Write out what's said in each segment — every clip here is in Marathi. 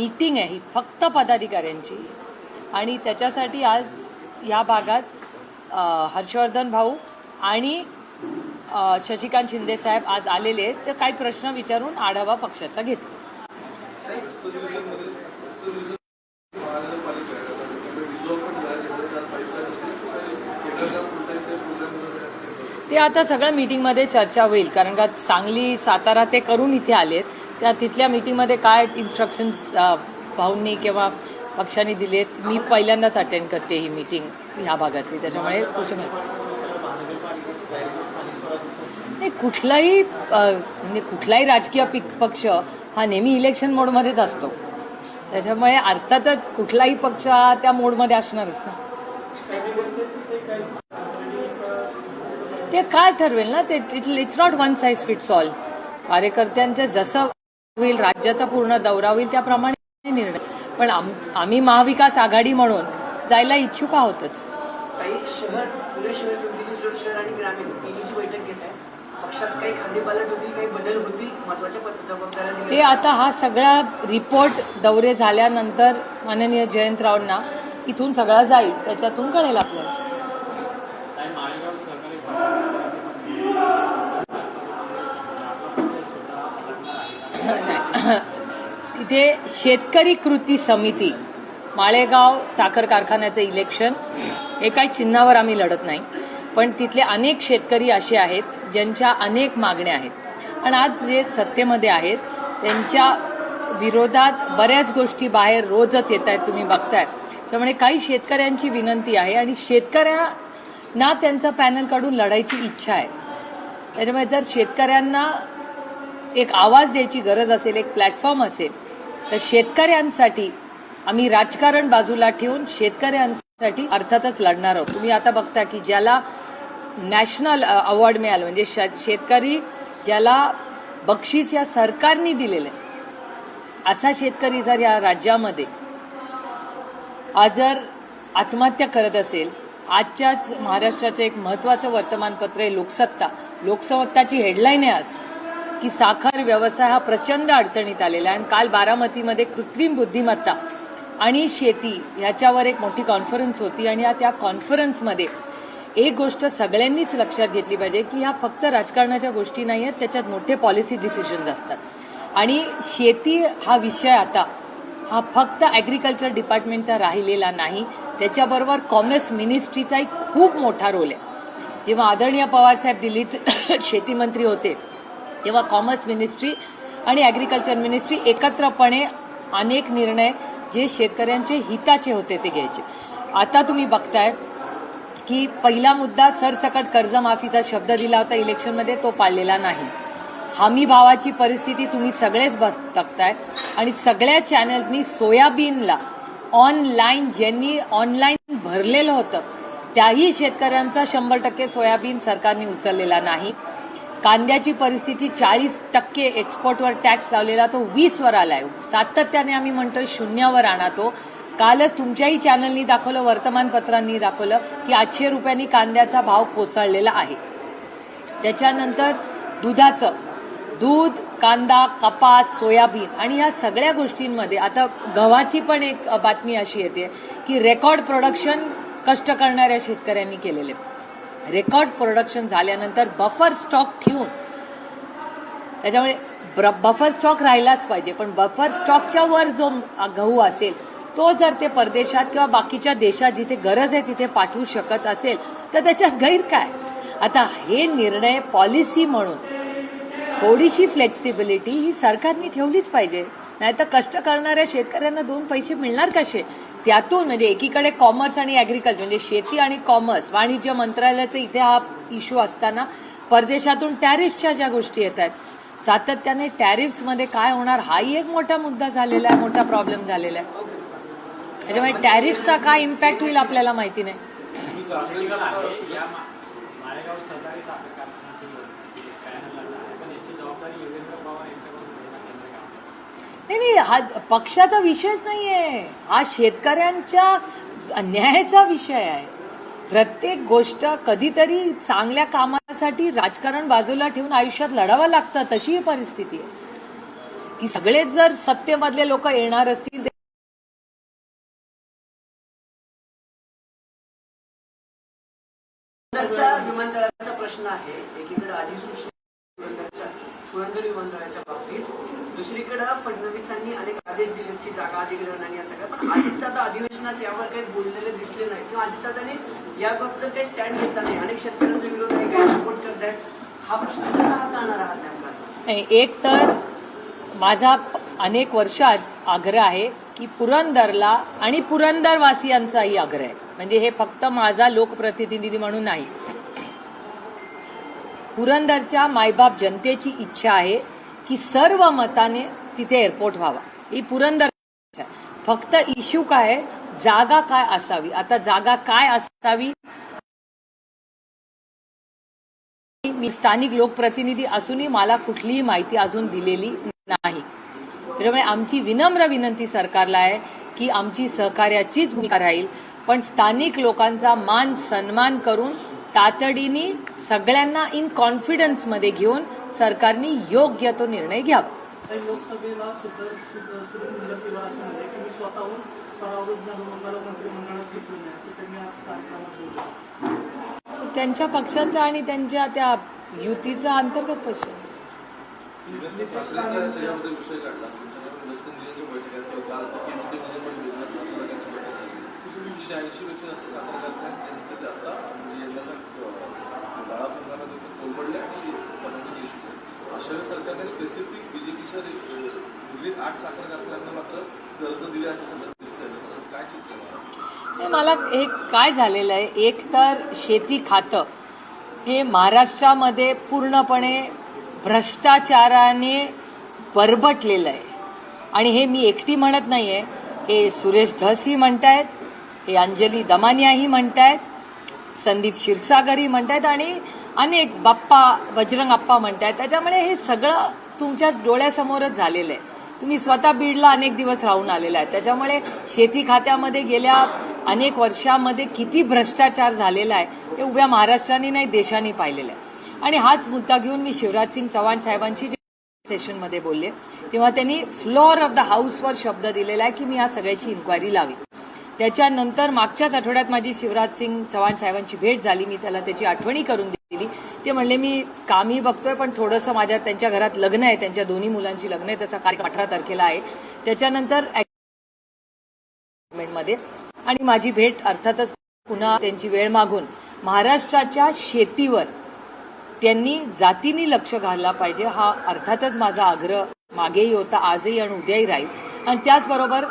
मीटिंग आहे ही फक्त पदाधिकाऱ्यांची. आणि त्याच्यासाठी आज या भागात हर्षवर्धन भाऊ आणि शशिकांत शिंदे साहेब आज आलेले आहेत. तर काही प्रश्न विचारून आढावा पक्षाचा घेतला. ते आता सगळं मीटिंगमध्ये चर्चा होईल कारण का सांगली सातारा ते करून इथे आलेत. त्या तिथल्या मीटिंगमध्ये काय इन्स्ट्रक्शन्स भाऊंनी किंवा पक्षांनी दिलेत मी पहिल्यांदाच अटेंड करते ही मीटिंग ह्या भागातली. त्याच्यामुळे नाही कुठलाही म्हणजे कुठलाही राजकीय पिक पक्ष हा नेहमी इलेक्शन मोडमध्येच असतो. त्याच्यामुळे अर्थातच कुठलाही पक्ष हा त्या मोडमध्ये असणारच ना. ते काय ठरवेल ना? ते it's not one size fits all कार्यकर्त्यांचं जसं होईल राज्याचा पूर्ण दौरा होईल त्याप्रमाणे निर्णय. पण आम आम्ही महाविकास आघाडी म्हणून जायला इच्छुक आहोतच. शहर पुणे शहर शहर आणि ग्रामीण तिन्हीची बैठक घेत आहे ते आता हा सगळा रिपोर्ट दौरे झाल्यानंतर माननीय जयंतरावांना इथून सगळा जाईल त्याच्यातून कळेल आपल्याला. तिथे शेतकरी कृती समिती माळेगाव साखर कारखान्याचं इलेक्शन हे काही चिन्हावर आम्ही लढत नाही. पण तिथले अनेक शेतकरी असे आहेत ज्यांच्या अनेक मागण्या आहेत. आणि आज जे सत्तेमध्ये आहेत त्यांच्या विरोधात बऱ्याच गोष्टी बाहेर रोजच येत आहेत तुम्ही बघताय. त्यामुळे काही शेतकऱ्यांची विनंती आहे आणि शेतकऱ्यांना त्यांचा पॅनल काढून लढायची इच्छा आहे. त्याच्यामुळे जर शेतकऱ्यांना एक आवाज द्यायची गरज असेल एक प्लॅटफॉर्म असेल तर शेतकऱ्यांसाठी आम्ही राजकारण बाजूला ठेवून शेतकऱ्यांसाठी अर्थातच लढणार आहोत. तुम्ही आता बघता की ज्याला नॅशनल अवॉर्ड मिळालं म्हणजे शेतकरी ज्याला बक्षीस या सरकारने दिलेलं आहे. असा शेतकरी जर या राज्यामध्ये आज जर आत्महत्या करत असेल आजच्याच महाराष्ट्राचं एक महत्वाचं वर्तमानपत्र आहे लोकसत्ता. लोकसत्ताची हेडलाईन आहे आज. की साखर व्यवसाय हा प्रचंड अडचणीत आलेला आहे. आणि काल बारामतीमध्ये कृत्रिम बुद्धिमत्ता आणि शेती ह्याच्यावर एक मोठी कॉन्फरन्स होती आणि या त्या कॉन्फरन्समध्ये एक गोष्ट सगळ्यांनीच लक्षात घेतली पाहिजे की ह्या फक्त राजकारणाच्या गोष्टी नाही आहेत त्याच्यात मोठे पॉलिसी डिसिजन्स असतात. आणि शेती हा विषय आता हा फक्त ॲग्रिकल्चर डिपार्टमेंटचा राहिलेला नाही. त्याच्याबरोबर कॉमर्स मिनिस्ट्रीचा एक खूप मोठा रोल आहे. जेव्हा आदरणीय पवारसाहेब दिल्लीत शेतीमंत्री होते तेव्हा कॉमर्स मिनिस्ट्री आणि ॲग्रिकल्चर मिनिस्ट्री एकत्रपणे अनेक निर्णय जे शेतकऱ्यांचे हिताचे होते ते घ्यायचे. आता तुम्ही बघताय की पहिला मुद्दा सरसकट कर्जमाफीचा शब्द दिला होता इलेक्शनमध्ये तो पाळलेला नाही. हमी भावाची परिस्थिती तुम्ही सगळेच बस बघताय आणि सगळ्या चॅनल्सनी सोयाबीनला ऑनलाईन ज्यांनी ऑनलाईन भरलेलं होतं त्याही शेतकऱ्यांचा शंभर टक्के सोयाबीन सरकारने उचललेला नाही. कांद्याची परिस्थिती चाळीस टक्के एक्सपोर्टवर टॅक्स लावलेला तो वीसवर आलाय. सातत्याने आम्ही म्हणतोय शून्यावर आणा तो कालच तुमच्याही चॅनलनी दाखवलं वर्तमानपत्रांनी दाखवलं की आठशे रुपयांनी कांद्याचा भाव कोसळलेला आहे. त्याच्यानंतर दुधाचं. दूध कांदा कपास सोयाबीन आणि या सगळ्या गोष्टींमध्ये आता गव्हाची पण एक बातमी अशी येते की रेकॉर्ड प्रोडक्शन कष्ट करणाऱ्या शेतकऱ्यांनी केलेले. रेकॉर्ड प्रोडक्शन झाल्यानंतर बफर स्टॉक ठेवून. त्याच्यामुळे बफर स्टॉक राहिलाच पाहिजे. पण बफर स्टॉकच्या वर जो गहू असेल तो जर ते परदेशात किंवा बाकीच्या देशात जिथे गरज आहे तिथे पाठवू शकत असेल तर त्याच्यात गैर काय? आता हे निर्णय पॉलिसी म्हणून थोडीशी फ्लेक्सिबिलिटी ही सरकारने ठेवलीच पाहिजे. नाही तर कष्ट करणाऱ्या शेतकऱ्यांना दोन पैसे मिळणार कसे? त्यातून म्हणजे एकीकडे कॉमर्स आणि ॲग्रिकल्चर म्हणजे शेती आणि कॉमर्स वाणिज्य मंत्रालयाचा इथे हा इश्यू असताना परदेशातून टॅरिफ्सच्या ज्या गोष्टी येत आहेत सातत्याने टॅरिफ्समध्ये काय होणार हाही एक मोठा मुद्दा झालेला आहे मोठा प्रॉब्लेम झालेला आहे. त्याच्यामुळे टॅरिफचा काय इम्पॅक्ट होईल आपल्याला माहिती नाही या मा- माळेगाव सहकारी साखर कारखान्याची पॅनल लढला आहे पण याची जबाबदारी योगेंद्र पवार यांच्याकडून घेणं केंद्र काम नाही नाही हा पक्षाचा विषयच नाहीये. हा शेतकऱ्यांच्या न्यायाचा विषय आहे. प्रत्येक गोष्ट कधीतरी चांगल्या कामासाठी राजकारण बाजूला ठेवून आयुष्यात लढावं लागतं तशी ही परिस्थिती आहे. की सगळेच जर सत्तेमधले लोक येणार असतील विमानतळाचा प्रश्न आहे. एकीकडे अधिसूचना विमानतळाच्या बाबतीत दुसरीकडे फडणवीसांनी अनेक आदेश दिले की जागा अधिग्रहण आणि असं काय पण अजितदादा अधिवेशनात यावर काही बोललेले दिसले नाही किंवा अजितदादांनी याबाबत काही स्टँड घेतला नाही. अनेक शेतकऱ्यांचा विरोध आहे काही सपोर्ट करतायत. हा प्रश्न कसा हाताळणार आहात नाही, एक तर माझा अनेक वर्ष आग्रह आहे की पुरंदरला आणि पुरंदरवासियांचाही आग्रह आहे. म्हणजे हे फक्त माझा लोकप्रतिनिधी म्हणून नाही. पुरंदरच्या मायबाप जनतेची इच्छा आहे की सर्व मताने तिथे एअरपोर्ट व्हावा. ही पुरंदर आहे. फक्त इश्यू काय आहे? जागा काय असावी? आता जागा काय असावी? मी स्थानिक लोकप्रतिनिधी असूनही मला कुठलीही माहिती अजून दिलेली नाही. त्याच्यामुळे आमची विनम्र विनंती सरकारला आहे की आमची सहकार्याचीच भूमिका राहील. पण स्थानिक लोकांचा मान सन्मान करून तातडीने सगळ्यांना इन कॉन्फिडन्समध्ये घेऊन सरकारने योग्य तो निर्णय घ्यावा. लोकसभेला त्यांच्या पक्षाचा आणि त्यांच्या त्या युतीचा अंतर्गत पक्ष. विषय बैठकीत किंवा काल केंद्रीयमध्ये पण वेगळ्या संचालकांची बैठक झाली एकशे ऐंशी पेक्षा जास्त साखर कारखाने ज्यांचे ते आता म्हणजे यंदाचा गाळा हंगामात आणि कमानीचे इश्यू अशा वेळी सरकारने स्पेसिफिक बीजेपीच्या निगडीत आठ साखर कारखान्यांना मात्र कर्ज दिले असे सगळं दिसतंय. काय चित्र मला हे काय झालेलं आहे एक तर शेती खातं हे महाराष्ट्रामध्ये पूर्णपणे भ्रष्टाचाराने बरबटलेलं आहे. आणि हे मी एकटी म्हणत नाही आहे हे सुरेश धसही म्हणतायत हे अंजली दमानियाही म्हणतायत संदीप क्षीरसागरही म्हणतायत आणि अनेक बाप्पा वजरंग आप्पा म्हणतायत. त्याच्यामुळे हे सगळं तुमच्या डोळ्यासमोरच झालेलं आहे. तुम्ही स्वतः बीडला अनेक दिवस राहून आलेला आहे. त्याच्यामुळे शेती खात्यामध्ये गेल्या अनेक वर्षामध्ये किती भ्रष्टाचार झालेला आहे हे उभ्या महाराष्ट्राने नाही देशाने पाहिलेलं आहे. आणि हाच मुद्दा घेऊन मी शिवराज सिंग चव्हाण साहेबांशी सेशनमध्ये बोलले तेव्हा त्यांनी फ्लोअर ऑफ द हाऊसवर शब्द दिलेला आहे की मी या सगळ्याची इन्क्वायरी लावी त्याच्यानंतर मागच्याच आठवड्यात माझी शिवराज सिंग चव्हाण साहेबांची भेट झाली. मी त्याला त्याची आठवणी करून दिली. ते म्हणले मी कामही बघतोय पण थोडंसं माझ्या त्यांच्या घरात लग्न आहे त्यांच्या दोन्ही मुलांची लग्न आहे त्याचा कार्यक्रम अठरा तारखेला आहे. त्याच्यानंतरमध्ये आणि माझी भेट अर्थातच पुन्हा त्यांची वेळ मागून महाराष्ट्राच्या शेतीवर त्यांनी जातीने लक्ष घालला पाहिजे हा अर्थातच माझा आग्रह. मागेही होता आजही आणि उद्याही राहील. आणि त्याचबरोबर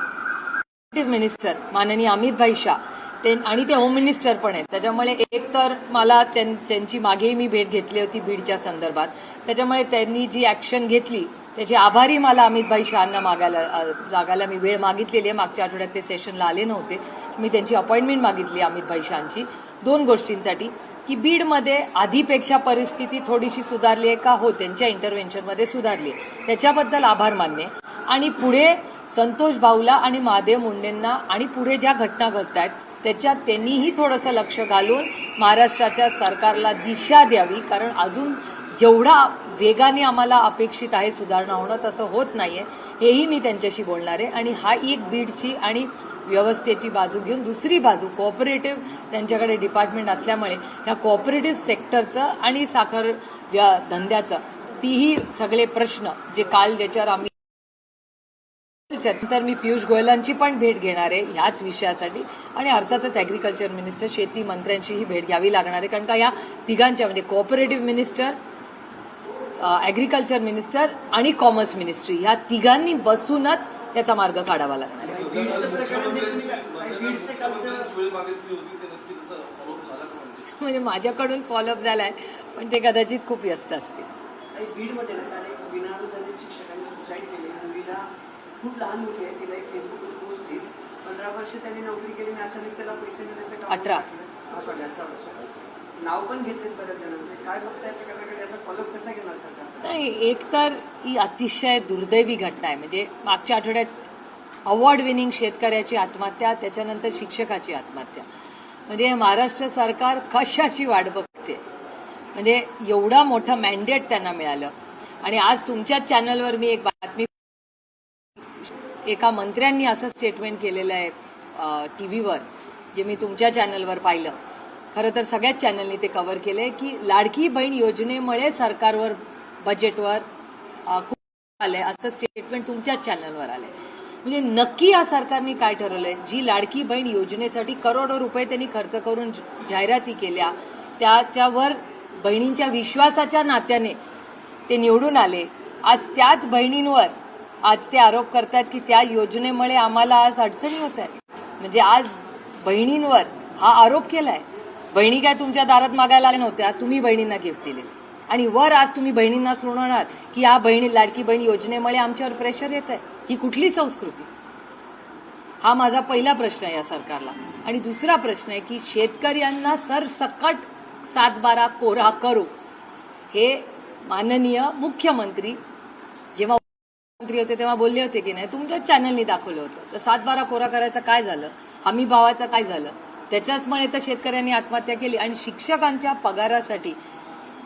मिनिस्टर माननीय अमितभाई शाह. ते आणि ते होम मिनिस्टर पण आहेत. त्याच्यामुळे एक तर मला त्यां- त्यांची मागेही मी भेट घेतली होती बीडच्या संदर्भात. त्याच्यामुळे त्यांनी जी ॲक्शन घेतली त्याचे आभारी मला अमितभाई शहांना मागायला जागायला मी वेळ मागितलेली आहे. मागच्या आठवड्यात ते सेशनला आले नव्हते. मी त्यांची अपॉइंटमेंट मागितली अमितभाई शहांची. दोन गोष्टींसाठी की बीडमध्ये आधीपेक्षा परिस्थिती थोडीशी सुधारली आहे का? हो त्यांच्या इंटरव्हेन्शनमध्ये सुधारली आहे. त्याच्याबद्दल आभार मान्य आणि पुढे संतोष भाऊला आणि महादेव मुंडेंना आणि पुढे ज्या घटना घडत आहेत त्याच्यात त्यांनीही थोडंसं लक्ष घालून महाराष्ट्राच्या सरकारला दिशा द्यावी. कारण अजून जेवढा वेगाने आम्हाला अपेक्षित आहे सुधारणा होणं तसं होत नाही आहे हेही मी त्यांच्याशी बोलणार आहे. आणि हा एक बीडची आणि व्यवस्थेची बाजू घेऊन दुसरी बाजू कोऑपरेटिव्ह त्यांच्याकडे डिपार्टमेंट असल्यामुळे ह्या कोऑपरेटिव्ह सेक्टरचं आणि साखर व्या- धंद्याचं तीही सगळे प्रश्न जे काल ज्याच्यावर आम्ही तर मी पियुष गोयलांची पण भेट घेणार आहे ह्याच विषयासाठी. आणि अर्थातच ॲग्रिकल्चर मिनिस्टर शेती मंत्र्यांचीही भेट घ्यावी लागणार आहे. कारण का या तिघांच्या म्हणजे कोऑपरेटिव्ह मिनिस्टर ॲग्रिकल्चर मिनिस्टर आणि कॉमर्स मिनिस्ट्री ह्या तिघांनी बसूनच त्याचा मार्ग काढावा लागणार आहे. फॉलोअप झाला म्हणजे म्हणजे माझ्याकडून फॉलोअप झालाय पण ते कदाचित खूप व्यस्त असतील आणि बीडमध्ये ना काल एक विनानुदानित शिक्षकांनी सुसाईड केली मुलीला खूप लहान मुली आहे तिला एक फेसबुकवर पोस्ट केली पंधरा वर्ष त्यांनी नोकरी केली आणि अचानक त्याला पैसे मिळाले अठरा. sorry, अठरा वर्ष. नाव पण घेतलेत बऱ्याच जणांचे. काय बघताय प्रकाराकडे याचा फॉलोअप कसा घेणार सरकार? नाही एक तर ही अतिशय दुर्दैवी घटना आहे. म्हणजे मागच्या आठवड्यात अवॉर्ड विनिंग शेतकऱ्याची आत्महत्या त्याच्यानंतर शिक्षकाची आत्महत्या. म्हणजे महाराष्ट्र सरकार कशाची वाट बघते? म्हणजे एवढा मोठा मॅन्डेट त्यांना मिळालं. आणि आज तुमच्याच चॅनलवर मी एक बातमी एका मंत्र्यांनी असं स्टेटमेंट केलेलं आहे टी व्हीवर जे मी तुमच्या चॅनलवर पाहिलं. खरं तर सगळ्याच चॅनलनी ते कव्हर केलंय की लाडकी बहीण योजनेमुळे सरकारवर बजेटवर खूप आलंय. असं स्टेटमेंट तुमच्याच चॅनलवर आलंय. म्हणजे नक्की या सरकारने काय ठरवलंय? जी लाडकी बहीण योजनेसाठी करोडो रुपये त्यांनी खर्च करून जाहिराती केल्या त्याच्यावर बहिणींच्या विश्वासाच्या नात्याने ते निवडून आले. आज त्याच बहिणींवर आज ते आरोप करतात की त्या योजनेमुळे आम्हाला आज अडचणी होत आहेत. म्हणजे आज बहिणींवर हा आरोप केलाय. बहिणी काय तुमच्या दारात मागायला आल्या नव्हत्या तुम्ही बहिणींना गिफ्ट दिले. आणि वर आज तुम्ही बहिणींना सोडवणार की या बहिणी लाडकी बहीण योजनेमुळे आमच्यावर प्रेशर येत आहे ही कुठली संस्कृती? हा माझा पहिला प्रश्न आहे या सरकारला. आणि दुसरा प्रश्न आहे की शेतकऱ्यांना सरसकट सातबारा कोरा करू. हे माननीय मुख्यमंत्री मंत्री होते तेव्हा बोलले होते की नाही तुमच्याच चॅनलनी दाखवलं होतं. तर सातबारा कोरा करायचं काय झालं? हमी भावाचं काय झालं? त्याच्याचमुळे तर शेतकऱ्यांनी आत्महत्या केली आणि शिक्षकांच्या पगारासाठी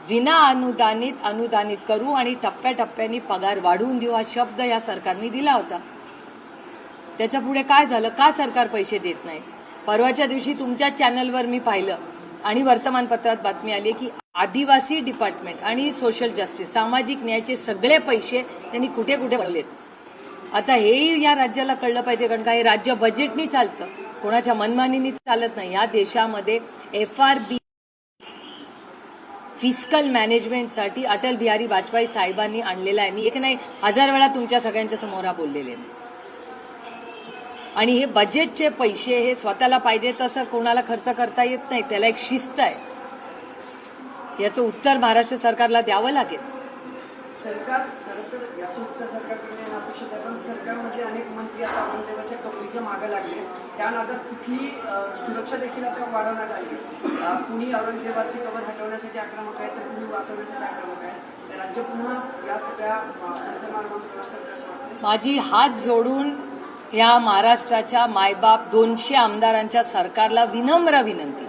विना अनुदानित अनुदानित करू आणि टप्प्याटप्प्याने पगार वाढवून देऊ हा शब्द या सरकारने दिला होता. त्याच्या पुढे काय झालं? का सरकार पैसे देत नाही? परवाच्या दिवशी तुमच्या चॅनलवर मी पाहिलं आणि वर्तमानपत्रात बातमी आली की आदिवासी डिपार्टमेंट आणि सोशल जस्टिस सामाजिक न्यायाचे सगळे पैसे त्यांनी कुठे कुठे भरलेत? आता हेही या राज्याला कळलं पाहिजे कारण का हे राज्य बजेटनी चालतं. कोणाच्या मनमानीनी चालत नाही. या देशामध्ये एफ आर बी फिस्कल मॅनेजमेंटसाठी अटल बिहारी वाजपेयी साहेबांनी आणलेला आहे. मी एक नाही हजार वेळा तुमच्या सगळ्यांच्या समोर हा बोललेले आहे. आणि हे बजेटचे पैसे हे स्वतःला पाहिजे तसं कोणाला खर्च करता येत नाही त्याला एक शिस्त आहे. याचं उत्तर महाराष्ट्र सरकारला द्यावं लागेल. सरकार खरं तर याचं उत्तर सरकारकडे अपेक्षित आहे पण सरकारमधले अनेक मंत्री आता औरंगजेबाच्या कबरीच्या मागे लागले. त्या नादात तिथली सुरक्षा देखील आता वाढवण्यात आली. कुणी औरंगजेबाची कबर हटवण्यासाठी आक्रमक आहे तर कुणी वाचवण्यासाठी आक्रमक आहे. तर राज्य पुन्हा या सगळ्या अंतर्मार्गावर प्रवास करते असं वाटतं माझी हात जोडून या महाराष्ट्राच्या मायबाप दोनशे आमदारांच्या सरकारला विनम्र विनंती.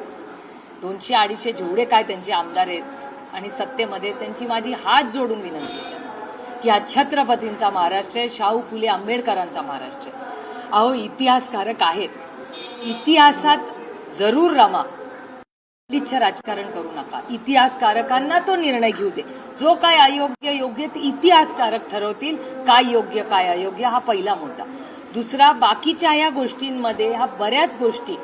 दोनशे अडीचशे जेवढे काय त्यांचे आमदार आहेत आणि सत्तेमध्ये त्यांची माझी हात जोडून विनंती आहे की हा छत्रपतींचा महाराष्ट्र आहे शाहू फुले आंबेडकरांचा महाराष्ट्र आहे. अहो इतिहासकारक आहेत. इतिहासात जरूर रमा इच्छा राजकारण करू नका. इतिहासकारकांना तो निर्णय घेऊ दे. जो काय अयोग्य योग्य ते इतिहासकारक ठरवतील काय योग्य काय अयोग्य हा पहिला मुद्दा. दुसरा बाकीच्या या गोष्टींमध्ये ह्या बऱ्याच गोष्टी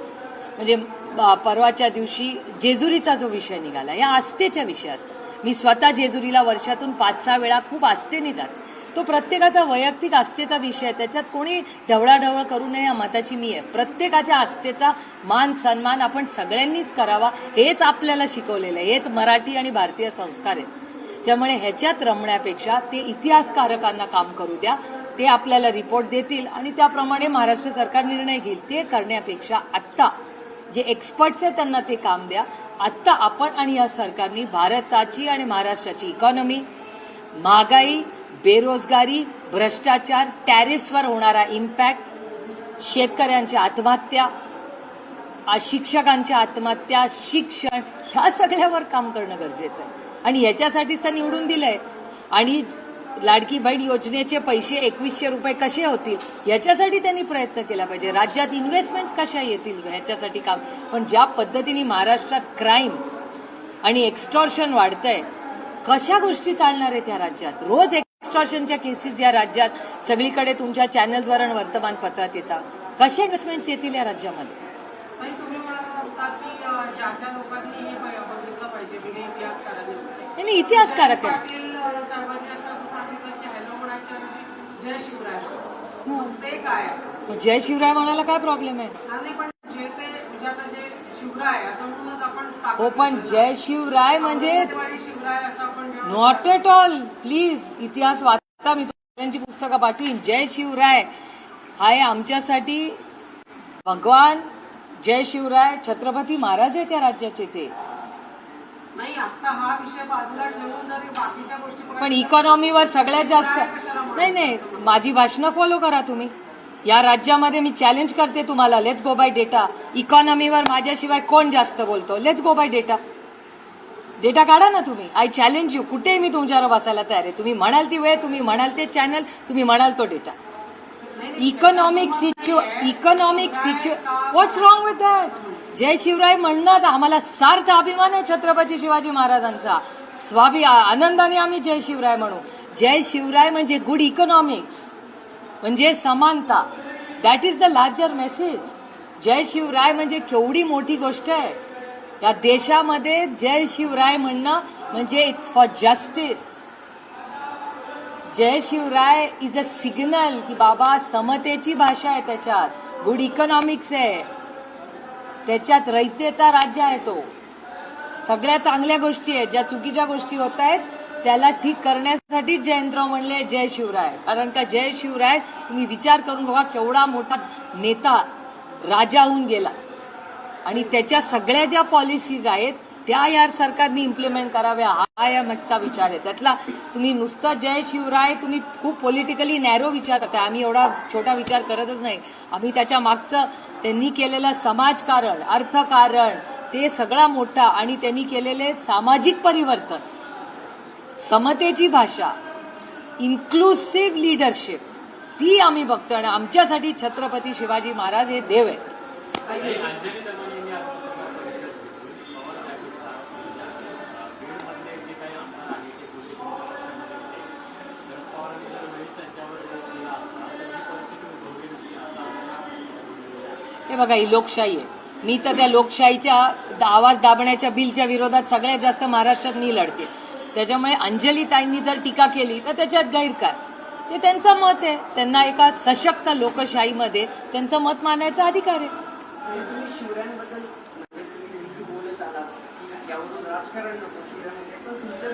म्हणजे परवाच्या दिवशी जेजुरीचा जो विषय निघाला या आस्थेच्या विषय असतात. मी स्वतः जेजुरीला वर्षातून पाच सहा वेळा खूप आस्थेने जाते. तो प्रत्येकाचा वैयक्तिक आस्थेचा विषय आहे. त्याच्यात कोणी ढवळाढवळ करू नये या मताची मी आहे. प्रत्येकाच्या आस्थेचा मान सन्मान आपण सगळ्यांनीच करावा हेच आपल्याला शिकवलेलं आहे. हेच मराठी आणि भारतीय संस्कार आहेत. त्यामुळे ह्याच्यात रमण्यापेक्षा ते इतिहासकारकांना काम करू द्या. ते आपल्याला रिपोर्ट देतील आणि त्याप्रमाणे महाराष्ट्र सरकार निर्णय घेईल. ते करण्यापेक्षा आत्ता जे एक्सपर्ट्स आहेत त्यांना ते काम द्या. आत्ता आपण आणि या सरकारने भारताची आणि महाराष्ट्राची इकॉनॉमी महागाई बेरोजगारी भ्रष्टाचार टॅरिफ्सवर होणारा इम्पॅक्ट शेतकऱ्यांच्या आत्महत्या शिक्षकांच्या आत्महत्या शिक्षण ह्या सगळ्यावर काम करणं गरजेचं आहे. आणि याच्यासाठीच तर निवडून दिलंय. आणि लाडकी बहीण योजनेचे पैसे एकवीसशे रुपये कसे होतील? याच्यासाठी त्यांनी प्रयत्न केला पाहिजे. राज्यात इन्व्हेस्टमेंट्स कशा येतील? ह्याच्यासाठी काम. पण ज्या पद्धतीने महाराष्ट्रात क्राईम आणि एक्स्टॉर्शन वाढतंय कशा गोष्टी चालणार आहेत या राज्यात? रोज एक्स्टॉर्शनच्या केसेस या राज्यात. सगळीकडे तुमच्या चॅनल्सवर आणि वर्तमानपत्रात येतात. कशा इन्व्हेस्टमेंट्स येतील या राज्यामध्ये? नाही तुम्ही म्हणत जय शिवराय ते काय? आहे मग जय शिवराय म्हणायला काय प्रॉब्लेम आहे? आणि पण जे ते म्हणजे आता जे शिवराय असं म्हणूनच आपण ताकद हो पण. जय शिवराय म्हणजे शिवराय असं आपण जेव्हा- नॉट एट ऑल प्लीज इतिहास वाचा मी त्यांची पुस्तकं पाठवीन. जय शिवराय हाय आमच्यासाठी भगवान जय शिवराय छत्रपती महाराज आहेत त्या राज्याचे ते. नाही आता हा विषय बाजूला ठेवून जर बाकीच्या गोष्टी पण इकॉनॉमीवर सगळ्यात जास्त? नाही नाही माझी भाषणं फॉलो करा तुम्ही. या राज्यामध्ये मी चॅलेंज करते तुम्हाला. लेट्स गो बाय डेटा इकॉनॉमीवर माझ्याशिवाय कोण जास्त बोलतो? Let's go by data data काढा ना तुम्ही. आय चॅलेंज यू कुठेही मी तुमच्यावर बसायला तयार आहे. तुम्ही म्हणाल ती वेळ तुम्ही म्हणाल ते चॅनल तुम्ही म्हणाल तो data economic situ economic situ what's wrong with that जय शिवराय म्हणणं आम्हाला सार्थ अभिमान आहे छत्रपती शिवाजी महाराजांचा. स्वाभी आनंदाने आम्ही जय शिवराय म्हणू. जय शिवराय म्हणजे गुड इकॉनॉमिक्स म्हणजे समानता. That is the larger message जय शिवराय म्हणजे केवढी मोठी गोष्ट आहे. या देशामध्ये जय शिवराय म्हणणं म्हणजे इट्स फॉर जस्टिस जय शिवराय इज अ सिग्नल की बाबा समतेची भाषा आहे त्याच्यात. गुड इकॉनॉमिक्स आहे. त्याच्यात रयतेचा राज्य आहे तो. सगळ्या चांगल्या गोष्टी आहेत ज्या चुकीच्या गोष्टी होत आहेत त्याला ठीक करण्यासाठी जयंतराव म्हणले जय शिवराय. कारण का जय शिवराय तुम्ही विचार करून बघा केवढा मोठा नेता राजा होऊन गेला. आणि त्याच्या सगळ्या ज्या पॉलिसीज आहेत त्या या सरकारने इम्प्लिमेंट कराव्या हा या मागचा विचार आहे. त्यातला तुम्ही नुसतं जय शिवराय तुम्ही खूप पॉलिटिकली नॅरो विचार करताय. आम्ही एवढा छोटा विचार करतच नाही. आम्ही त्याच्या मागचं त्यांनी केलेलं समाजकारण अर्थकारण ते सगळा मोठा आणि त्यांनी केलेले सामाजिक परिवर्तन. समतेची भाषा इन्क्लुसिव्ह लिडरशिप ती आम्ही बघतो आणि आमच्यासाठी छत्रपती शिवाजी महाराज हे देव आहेत आणि अंजली दरम्यान यांनी आज पत्रकार परिषद घेतली. पवार साहेबांचा आरोप केला. बीडमधले जे काही आमदार आहेत ते पूर्वी तुमच्या पक्षामध्ये होते. शरद पवारांनी जर वेळीच त्यांच्यावर दिला असता तर ही परिस्थिती उद्भवली नसती असा आरोप हे बघा ही लोकशाही आहे. मी तर त्या लोकशाहीच्या आवाज दाबण्याच्या बिलच्या विरोधात सगळ्यात जास्त महाराष्ट्रात मी लढते. त्याच्यामुळे अंजली ताईंनी जर टीका केली तर त्याच्यात गैर काय ते त्यांचं मत आहे. त्यांना एका सशक्त लोकशाहीमध्ये त्यांचं मत मांडण्याचा अधिकार आहे. राजकारण म्हणजे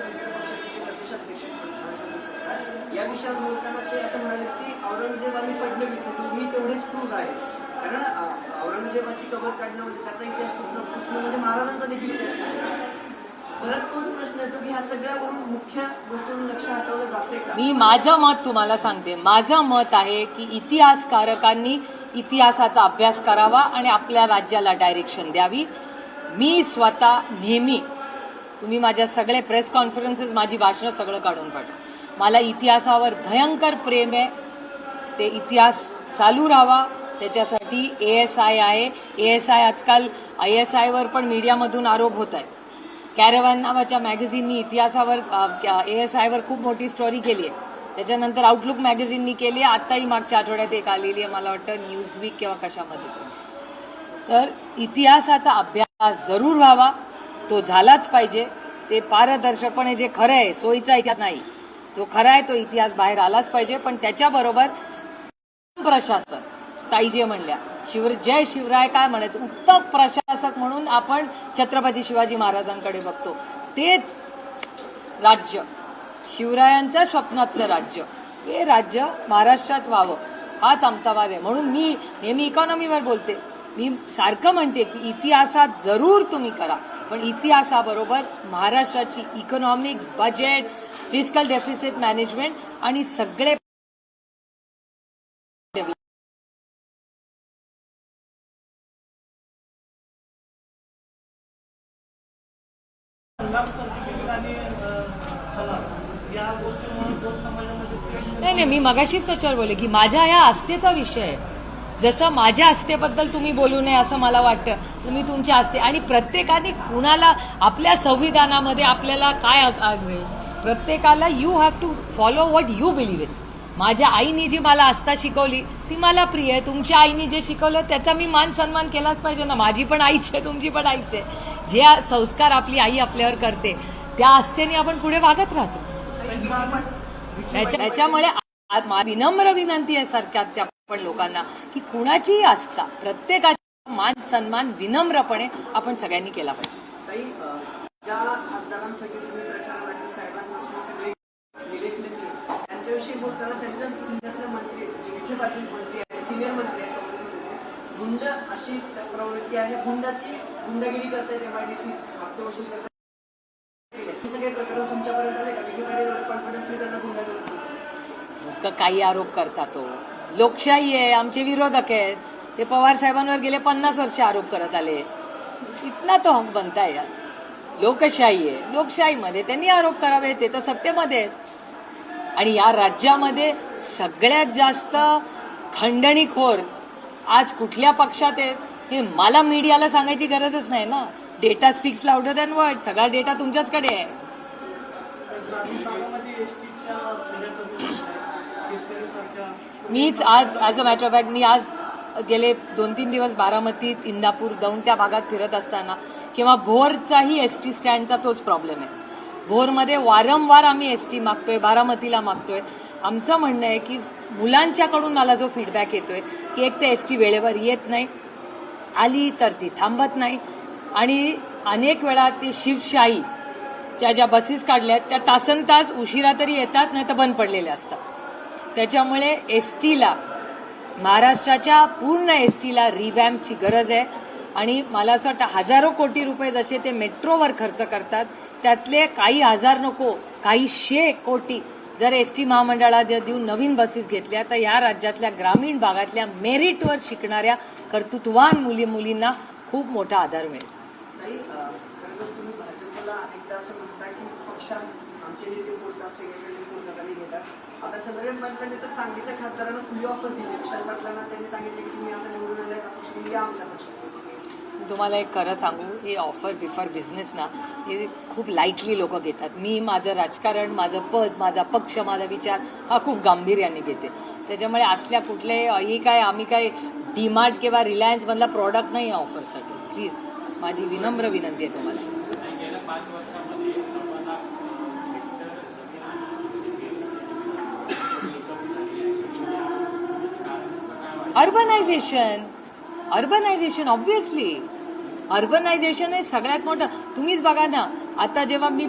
या विषयावर बोलताना ते असं म्हणाले की औरंगजेब आणि फडणवीस तुम्ही तेवढेच क्रूर आहे. कारण औरंगजेबाची कबर काढणं म्हणजे त्याचा इतिहास पूर्ण पुसणं म्हणजे महाराजांचा देखील इतिहास पुसणं. परत तोच प्रश्न येतो की ह्या सगळ्यावरून मुख्य गोष्टीवरून लक्ष हटवलं जाते का? मी माझं मत तुम्हाला सांगते. माझं मत आहे की इतिहासकारकांनी इतिहासाचा अभ्यास करावा आणि आपल्या राज्याला डायरेक्शन द्यावी. मी स्वतः नेहमी तुम्ही माझ्या सगळे प्रेस कॉन्फरन्सेस माझी भाषणं सगळं काढून पाठवा. मला इतिहासावर भयंकर प्रेम आहे. ते इतिहास चालू राहावा. त्याच्यासाठी ए एस आय आहे. ए एस आय आजकाल आय एस आयवर पण मीडियामधून आरोप होत आहेत. कॅरेवान नावाच्या मॅगझिननी इतिहासावर ए एस आयवर खूप मोठी स्टोरी केली आहे. त्याच्यानंतर आउटलुक मॅगझिननी केली आहे. आत्ताही मागच्या आठवड्यात एक आलेली आहे. मला वाटतं न्यूज वीक किंवा कशामध्ये तर इतिहासाचा अभ्यास जरूर व्हावा. तो झालाच पाहिजे. ते पारदर्शकपणे जे खरं आहे सोयीचा इतिहास नाही. जो खरा आहे तो इतिहास बाहेर आलाच पाहिजे. पण त्याच्याबरोबर प्रशासन. ताई जे म्हणल्या. शिवर जय शिवराय काय म्हणायचं? उत्तम प्रशासक म्हणून आपण छत्रपती शिवाजी महाराजांकडे बघतो. तेच राज्य. शिवरायांचं स्वप्नातलं राज्य. हे राज्य महाराष्ट्रात व्हावं. हाच आमचा वार आहे. म्हणून मी नेहमी इकॉनॉमीवर बोलते. मी सारखं म्हणते की इतिहासात जरूर तुम्ही करा. पण इतिहासाबरोबर महाराष्ट्राची economics budget physical deficit management आणि सगळे नाही नाही मी मगाशीच त्याच्यावर बोलले की माझ्या या आस्थेचा विषय आहे. जसं माझ्या आस्थेबद्दल तुम्ही बोलू नये असं मला वाटतं तुम्ही तुमची आस्थे आणि प्रत्येकाने कुणाला आपल्या संविधानामध्ये आपल्याला काय प्रत्येकाला you have to follow what you believe in माझ्या आईने जी मला आस्था शिकवली ती मला प्रिय आहे. तुमच्या आईने जे शिकवलं त्याचा मी मान सन्मान केलाच पाहिजे ना. माझी पण आईच आहे तुमची पण आईच आहे. जे संस्कार आपली आई आपल्यावर करते त्या आस्थेने आपण पुढे वागत राहतो. त्याच्यामुळे विनम्र विनंती आहे सरकारच्या पण लोकांना की कुणाचीही आस्था प्रत्येकाचा मान सन्मान विनम्रपणे आपण सगळ्यांनी केला पाहिजे. त्यांच्याविषयी बोलताना त्यांच्याच जिल्ह्यातले मंत्री जे विखे पाटील मंत्री आहेत सिनियर मंत्री आहेत. गुंड अशी प्रवृत्ती आहे. गुंडाची गुंडगिरी करतायत एम आय डी सी हप्ते वसूल करतायत सगळे प्रकरण तुमच्यापर्यंत आले का? विखे पाटील कॉन्फिडन्सने त्यांना गुंडागिरी काही आरोप करता तो. लोकशाही आहे आमचे विरोधक आहेत. ते पवार साहेबांवर गेले पन्नास वर्ष आरोप करत आले. इतना तो हक बनताय यार. लोकशाही आहे. लोकशाहीमध्ये त्यांनी आरोप करावे ते तर सत्तेमध्ये आणि या राज्यामध्ये सगळ्यात जास्त खंडणीखोर आज कुठल्या पक्षात आहेत हे मला मीडियाला सांगायची गरजच नाही ना. Data speaks louder than word सगळा डेटा तुमच्याचकडे आहे. मीच आज as a matter of fact मी आज गेले दोन तीन दिवस बारामतीत इंदापूर दौंड त्या भागात फिरत असताना किंवा भोरचाही एस टी स्टँडचा तोच प्रॉब्लेम आहे. भोरमध्ये वारंवार आम्ही एस टी मागतोय बारामतीला मागतोय. आमचं म्हणणं आहे की मुलांच्याकडून मला जो फीडबॅक येतोय की एक तर एस टी वेळेवर येत नाही आली तर ती थांबत नाही. आणि अनेक वेळा ती शिवशाही त्या ज्या बसेस काढल्यात त्या तासन तास उशिरा तरी येतात नाही तर बंद पडलेल्या असतात. त्याच्यामुळे एस टीला महाराष्ट्राच्या पूर्ण एस टीला रिवॅम्पची गरज आहे. आणि मला असं वाटतं हजारो कोटी रुपये जसे ते मेट्रोवर खर्च करतात त्यातले काही हजार नको काही शे कोटी जर एस टी महामंडळात जर देऊन नवीन बसेस घेतल्या तर या राज्यातल्या ग्रामीण भागातल्या मेरिटवर शिकणाऱ्या कर्तृत्वान मुली मुलींना खूप मोठा आधार मिळेल. आता चंद्रकांत पाटलांनी तर सांगलीच्या खासदारांना खुली ऑफर दिली. विशाल पाटलांना त्यांनी सांगितले की तुम्ही आता निवडून आलाय का पक्ष आमच्या पक्षात. मी तुम्हाला एक खरं सांगू हे ऑफर बिफर बिझनेस ना हे खूप लाईटली लोक घेतात. मी माझं राजकारण माझं पद माझा पक्ष माझा विचार हा खूप गांभीर्याने घेते. त्याच्यामुळे असल्या कुठले हे काय आम्ही काय डीमार्ट किंवा रिलायन्समधला प्रॉडक्ट नाही आहे ऑफरसाठी प्लीज माझी विनम्र विनंती आहे तुम्हाला. अर्बनायझेशन अर्बनायझेशन ऑब्व्हियसली अर्बनायझेशन हे सगळ्यात मोठं. तुम्हीच बघा ना आता जेव्हा मी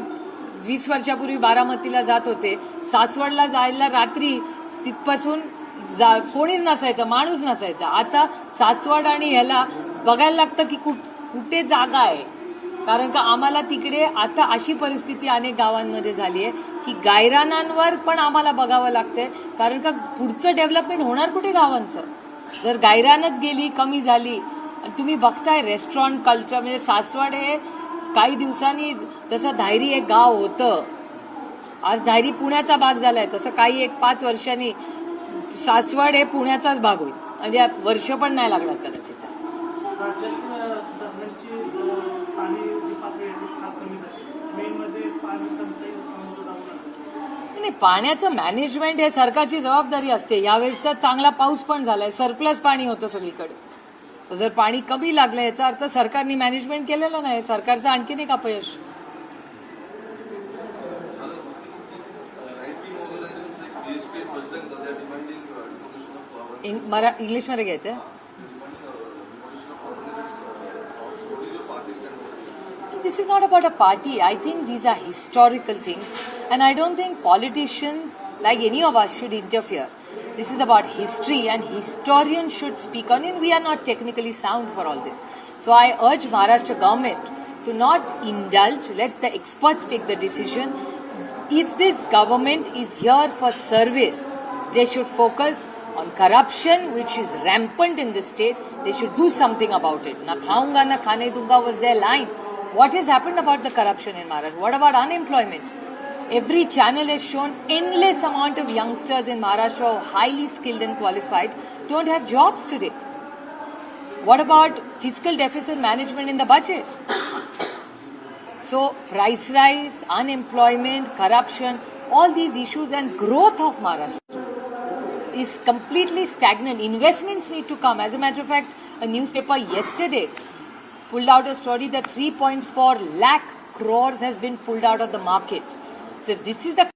वीस वर्षापूर्वी बारामतीला जात होते सासवडला जायला रात्री तिथपासून जा कोणीच नसायचं माणूस नसायचा. आता सासवड आणि ह्याला बघायला लागतं की कुठ कुठे जागा आहे. कारण का आम्हाला तिकडे आता अशी परिस्थिती अनेक गावांमध्ये झाली आहे की गायरानांवर पण आम्हाला बघावं लागतंय. कारण का पुढचं डेव्हलपमेंट होणार कुठे गावांचं? जर गायरानच गेली कमी झाली आणि तुम्ही बघताय रेस्टॉरंट कल्चर म्हणजे सासवड हे काही दिवसांनी जसं धायरी एक गाव होतं आज धायरी पुण्याचा भाग झालाय तसं काही एक पाच वर्षांनी सासवड हे पुण्याचाच भाग होईल. म्हणजे वर्ष पण नाही लागणार कदाचित. नाही पाण्याचं मॅनेजमेंट हे सरकारची जबाबदारी असते. यावेळेस तर चांगला पाऊस पण झालाय. सरप्लस पाणी होतं सगळीकडे. तर जर पाणी कमी लागलं याचा अर्थ सरकारने मॅनेजमेंट केलेलं नाही. सरकारचं आणखीन एक अपयश. मरा इंग्लिशमध्ये घ्यायचं it? This is not about a party. I think these are historical things, and I don't think politicians, like any of us, should interfere. This is about history, and historians should speak on it. We are not technically sound for all this. So I urge Maharashtra government to not indulge, let the experts take the decision. If this government is here for service, they should focus on corruption, which is rampant in the state. They should do something about it. Na khaunga na khane dunga was their line. What has happened about the corruption in Maharashtra? What about unemployment? Every channel has shown endless amount of youngsters in Maharashtra who highly skilled and qualified don't have jobs today. What about fiscal deficit management in the budget? So, price rise, unemployment, corruption, all these issues and growth of Maharashtra is completely stagnant. Investments need to come. As a matter of fact, a newspaper yesterday pulled out a story that 3.4 lakh crores has been pulled out of the market. So, if this is the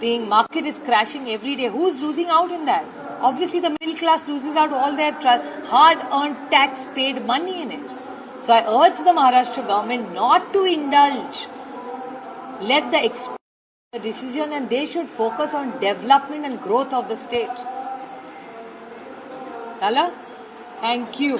being market is crashing every day, who's losing out in that? Obviously, the middle class loses out all their hard-earned tax-paid money in it. So, I urge the Maharashtra government not to indulge. Let the the decision and they should focus on development and growth of the state. Tala? Thank you.